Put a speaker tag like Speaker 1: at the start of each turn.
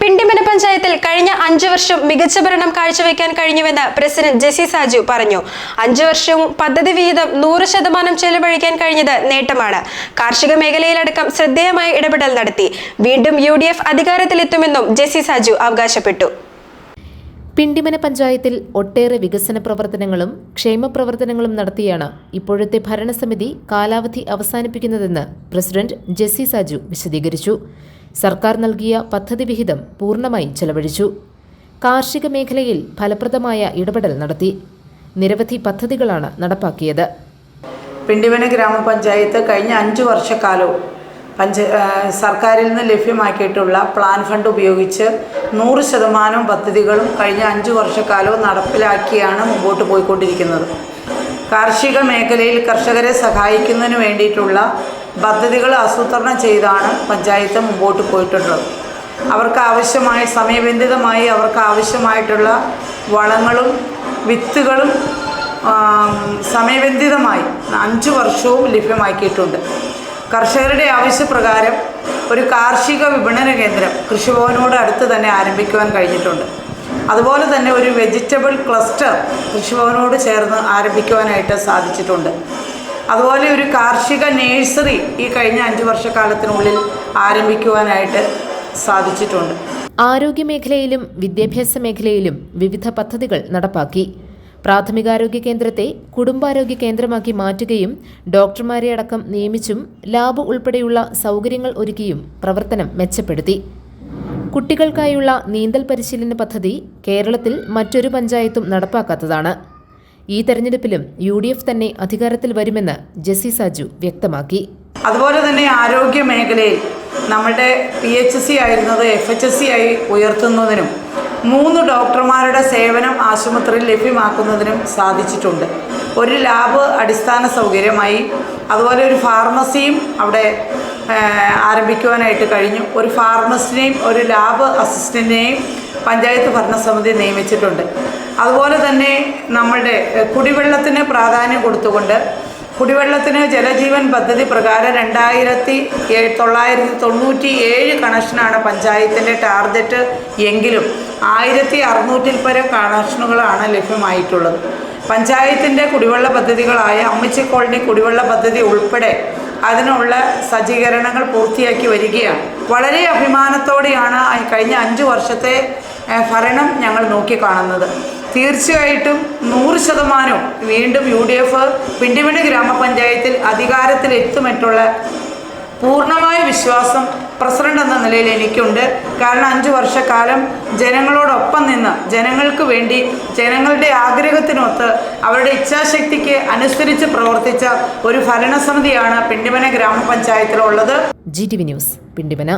Speaker 1: പിണ്ടിമന പഞ്ചായത്തിൽ കഴിഞ്ഞ അഞ്ചു വർഷം മികച്ച ഭരണം കാഴ്ചവെക്കാൻ കഴിഞ്ഞുവെന്ന് പ്രസിഡന്റ് ജെസി സാജു പറഞ്ഞു. അഞ്ചു വർഷവും പദ്ധതി വിഹിതം നൂറ് ശതമാനം ചെലവഴിക്കാൻ കഴിഞ്ഞത് നേട്ടമാണ്. കാർഷിക മേഖലയിലടക്കം ശ്രദ്ധേയമായ ഇടപെടൽ നടത്തി. വീണ്ടും യു ഡി എഫ് അധികാരത്തിലെത്തുമെന്നും ജെസി സാജു അവകാശപ്പെട്ടു.
Speaker 2: പിണ്ടിമന പഞ്ചായത്തിൽ ഒട്ടേറെ വികസന പ്രവർത്തനങ്ങളും ക്ഷേമപ്രവർത്തനങ്ങളും നടത്തിയാണ് ഇപ്പോഴത്തെ ഭരണസമിതി കാലാവധി അവസാനിപ്പിക്കുന്നതെന്ന് പ്രസിഡന്റ് ജെസി സാജു വിശദീകരിച്ചു. സർക്കാർ നൽകിയ പദ്ധതി വിഹിതം പൂർണമായി ചെലവഴിച്ചു. കാർഷിക മേഖലയിൽ ഫലപ്രദമായ ഇടപെടൽ നടത്തി. നിരവധി പദ്ധതികളാണ് നടപ്പാക്കിയത്.
Speaker 3: പിണ്ടിവന ഗ്രാമപഞ്ചായത്ത് കഴിഞ്ഞ അഞ്ചു വർഷക്കാലവും പഞ്ച സർക്കാരിൽ നിന്ന് ലഭ്യമാക്കിയിട്ടുള്ള പ്ലാൻ ഫണ്ട് ഉപയോഗിച്ച് നൂറ് ശതമാനം പദ്ധതികളും കഴിഞ്ഞ അഞ്ച് വർഷക്കാലവും നടപ്പിലാക്കിയാണ് മുമ്പോട്ട് പോയിക്കൊണ്ടിരിക്കുന്നത്. കാർഷിക മേഖലയിൽ കർഷകരെ സഹായിക്കുന്നതിന് വേണ്ടിയിട്ടുള്ള പദ്ധതികൾ ആസൂത്രണം ചെയ്താണ് പഞ്ചായത്ത് മുമ്പോട്ട് പോയിട്ടുള്ളത്. അവർക്ക് ആവശ്യമായ സമയബന്ധിതമായി അവർക്ക് ആവശ്യമായിട്ടുള്ള വളങ്ങളും വിത്തുകളും സമയബന്ധിതമായി അഞ്ച് വർഷവും ലഭ്യമാക്കിയിട്ടുണ്ട്. കർഷകരുടെ ആവശ്യപ്രകാരം ഒരു കാർഷിക വിപണന കേന്ദ്രം കൃഷിഭവനോട് അടുത്ത് തന്നെ ആരംഭിക്കുവാൻ കഴിഞ്ഞിട്ടുണ്ട്. അതുപോലെ തന്നെ ഒരു വെജിറ്റബിൾ ക്ലസ്റ്റർ കൃഷിഭവനോട് ചേർന്ന് ആരംഭിക്കുവാനായിട്ട് സാധിച്ചിട്ടുണ്ട്. അതുപോലെ ഒരു കാർഷിക നേഴ്സറി ഈ കഴിഞ്ഞ അഞ്ച് വർഷക്കാലത്തിനുള്ളിൽ ആരംഭിക്കുവാനായിട്ട് സാധിച്ചിട്ടുണ്ട്.
Speaker 2: ആരോഗ്യമേഖലയിലും വിദ്യാഭ്യാസ മേഖലയിലും വിവിധ പദ്ധതികൾ നടപ്പാക്കി. പ്രാഥമികാരോഗ്യ കേന്ദ്രത്തെ കുടുംബാരോഗ്യ കേന്ദ്രമാക്കി മാറ്റുകയും ഡോക്ടർമാരെ അടക്കം നിയമിച്ചും ലാബ് ഉൾപ്പെടെയുള്ള സൗകര്യങ്ങൾ ഒരുക്കിയും പ്രവർത്തനം മെച്ചപ്പെടുത്തി. കുട്ടികൾക്കായുള്ള നീന്തൽ പരിശീലന പദ്ധതി കേരളത്തിൽ മറ്റൊരു പഞ്ചായത്തും നടപ്പാക്കാത്തതാണ്. ഈ തെരഞ്ഞെടുപ്പിലും യു തന്നെ അധികാരത്തിൽ വരുമെന്ന് ജെസ്സി സാജു വ്യക്തമാക്കി.
Speaker 3: അതുപോലെ തന്നെ ആരോഗ്യ മേഖലയിൽ നമ്മുടെ പി എച്ച് സി ആയിരുന്നത് എഫ് എച്ച് എസ് സി ആയി ഉയർത്തുന്നതിനും മൂന്ന് ഡോക്ടർമാരുടെ സേവനം ആശുപത്രിയിൽ ലഭ്യമാക്കുന്നതിനും സാധിച്ചിട്ടുണ്ട്. ഒരു ലാബ് അടിസ്ഥാന സൗകര്യമായി അതുപോലെ ഒരു ഫാർമസിയും അവിടെ ആരംഭിക്കുവാനായിട്ട് കഴിഞ്ഞു. ഒരു ഫാർമസിനെയും ഒരു ലാബ് അസിസ്റ്റന്റിനെയും പഞ്ചായത്ത് ഭരണസമിതി നിയമിച്ചിട്ടുണ്ട്. അതുപോലെ തന്നെ നമ്മുടെ കുടിവെള്ളത്തിന് പ്രാധാന്യം കൊടുത്തുകൊണ്ട് കുടിവെള്ളത്തിന് ജലജീവൻ പദ്ധതി പ്രകാരം രണ്ടായിരത്തി തൊള്ളായിരത്തി തൊണ്ണൂറ്റി ഏഴ് കണക്ഷനാണ് പഞ്ചായത്തിന്റെ ടാർഗറ്റ് എങ്കിലും ആയിരത്തി അറുന്നൂറ്റിൽ പരം കണക്ഷനുകളാണ് ലഭ്യമായിട്ടുള്ളത്. പഞ്ചായത്തിന്റെ കുടിവെള്ള പദ്ധതികളായ അമ്മച്ചി കോളനി കുടിവെള്ള പദ്ധതി ഉൾപ്പെടെ അതിനുള്ള സജ്ജീകരണങ്ങൾ പൂർത്തിയാക്കി വരികയാണ്. വളരെ അഭിമാനത്തോടെയാണ് കഴിഞ്ഞ അഞ്ച് വർഷത്തെ ഭരണം ഞങ്ങൾ നോക്കിക്കാണുന്നത്. തീർച്ചയായിട്ടും നൂറ് ശതമാനവും വീണ്ടും യു ഡി എഫ് പിണ്ടിമണി ഗ്രാമപഞ്ചായത്തിൽ അധികാരത്തിലെത്തുമെന്നുള്ള പൂർണമായ വിശ്വാസം പ്രസിഡന്റ് എന്ന നിലയിൽ എനിക്കുണ്ട്. കാരണം അഞ്ച് വർഷക്കാലം ജനങ്ങളോടൊപ്പം നിന്ന് ജനങ്ങൾക്ക് വേണ്ടി ജനങ്ങളുടെ ആഗ്രഹത്തിനൊത്ത് അവരുടെ ഇച്ഛാശക്തിക്ക് അനുസരിച്ച് പ്രവർത്തിച്ച ഒരു ഭരണസമിതിയാണ് Pindimana ഗ്രാമപഞ്ചായത്തിലുള്ളത്.
Speaker 2: G T V news Pindimana.